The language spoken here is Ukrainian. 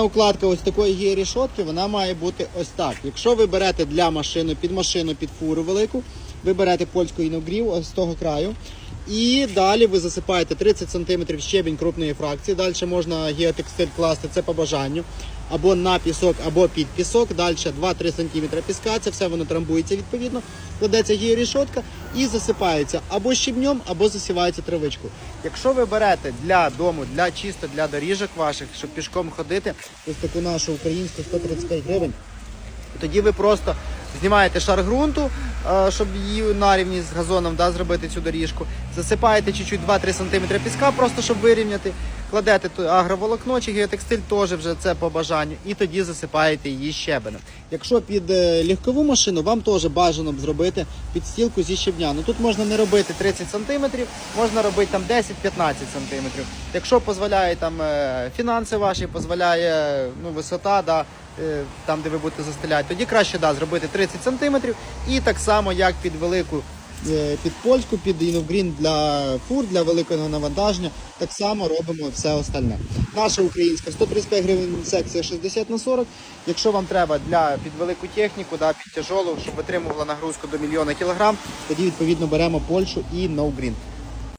Укладка ось такої є рішотки, вона має бути ось так. Якщо ви берете для машини, під машину, під фуру велику, ви берете польську іногрів з того краю. І далі ви засипаєте 30 см щебінь крупної фракції. Далі можна геотекстиль класти, це по бажанню. Або на пісок, або під пісок. Далі 2-3 см піска, це все воно трамбується відповідно. Кладеться георішотка і засипається або щебнем, або засівається травичкою. Якщо ви берете для дому, для чисто для доріжок ваших, щоб пішком ходити, ось таку нашу українську 135 гривень, тоді ви просто знімаєте шар ґрунту, е, щоб її на рівні з газоном да, зробити цю доріжку. Засипаєте чуть-чуть 2-3 см піска, просто щоб вирівняти. Кладете агроволокно чи геотекстиль, теж вже це по бажанню, і тоді засипаєте її щебенем. Якщо під е, легкову машину, вам теж бажано б зробити підстілку зі щебня. Ну тут можна не робити 30 см, можна робити там 10-15 см. Якщо дозволяє там е, фінанси ваші, дозволяє ну, висота, да, е, там де ви будете застеляти, тоді краще да, зробити 30 см. І так само, як під велику під польську, під іногрін для фур, для великого навантаження, так само робимо все остальне. Наша українська 135 гривень секція 60 на 40. Якщо вам треба для під велику техніку, да, під тяжолу, щоб витримувала нагрузку до мільйона кілограм, тоді відповідно беремо Польщу і No Green.